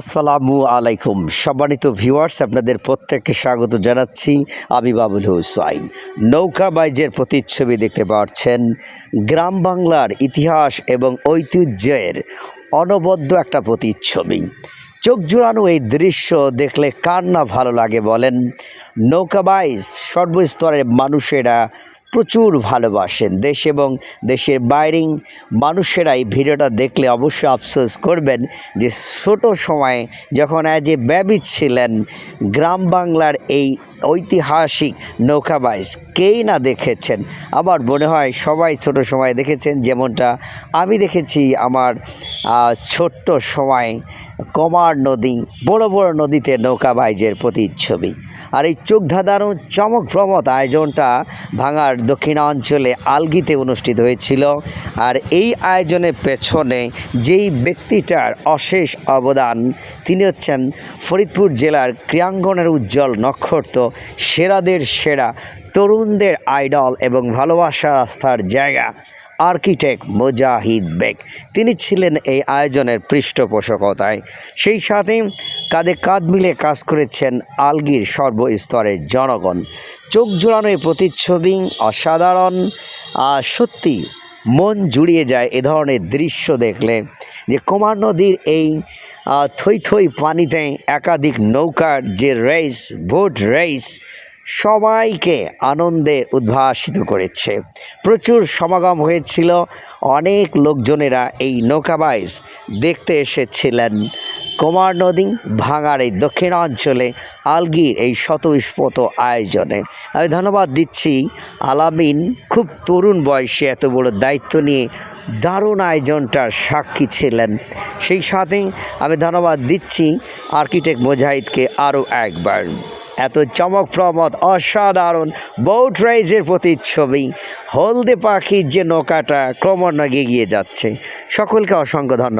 আসসালামু আলাইকুম। সম্মানিত ভিউয়ার্স, আপনাদের প্রত্যেককে স্বাগত জানাচ্ছি আমি বাবুল হুসাইন। নৌকা বাইজের প্রতিচ্ছবি দেখতে পাচ্ছেন। গ্রাম বাংলার ইতিহাস এবং ঐতিহ্যের অনবদ্য একটা প্রতিচ্ছবি। চোখ জুড়ানো এই দৃশ্য দেখলে কার না ভালো লাগে বলেন? নৌকাবাইজ সর্বস্তরের মানুষেরা প্রচুর ভালোবাসেন। দেশ এবং দেশের বাইরিং মানুষেরা এই ভিডিওটা দেখলে অবশ্যই আফসোস করবেন যে ছোট সময়ে যখন অ্যাজ এ ব্যাবি ছিলেন, গ্রাম বাংলার এই ঐতিহাসিক নৌকাবাইজ কেই না দেখেছেন? আমার মনে হয় সবাই ছোট সময় দেখেছেন। যেমনটা আমি দেখেছি আমার ছোট্ট সময় কমার নদী, বড় বড় নদীতে নৌকা বাইজের প্রতিচ্ছবি। আর এই চোখ ধাঁধানো চমকপ্রমদ আয়োজনটা ভাঙার দক্ষিণাঞ্চলে আলগিতে অনুষ্ঠিত হয়েছিল। আর এই আয়োজনের পেছনে যেই ব্যক্তিটার অশেষ অবদান, তিনি হচ্ছেন ফরিদপুর জেলার ক্রিয়াঙ্গনের উজ্জ্বল নক্ষত্র, সেরাদের সেরা, তরুণদের আইডল এবং ভালোবাসা আস্থার জায়গা। আর্কিটেক্ট মুজাহিদ বেগ। তিনি ছিলেন এই আয়োজনের পৃষ্ঠপোষকতায়। সেই সাথে কাঁধে কাঁধ মিলে কাজ করেছেন আলগির সর্বস্তরের জনগণ। চোখ জোড়ানো এই প্রতিচ্ছবি অসাধারণ। সত্যি মন জুড়িয়ে যায় এ ধরনের দৃশ্য দেখলে যে কুমার নদীর এই থই থই পানিতে একাধিক নৌকার যে রেস বোট রেস সবাইকে আনন্দে উদ্ভাসিত করেছে। প্রচুর সমাগম হয়েছিল। অনেক লোকজনেরা এই নৌকাবাইজ দেখতে এসেছিলেন। কুমার নদী ভাঙার এই দক্ষিণাঞ্চলে আলগির এই শতবিস্ফত আয়োজনে। আমি ধন্যবাদ দিচ্ছি আলামিন। খুব তরুণ বয়সে এত বড় দায়িত্ব নিয়ে দারুণ আয়োজনটার সাক্ষী ছিলেন। সেই সাথে আমি ধন্যবাদ দিচ্ছি আর্কিটেক্ট মুজাহিদকে আরও একবার। এত চমকপ্রমদ, অসাধারণ বোট রাইজের প্রতিচ্ছবি। হলদে পাখির যে নৌকাটা ক্রমান্বয়ে এগিয়ে যাচ্ছে। সকলকে অসংখ্য ধন্যবাদ।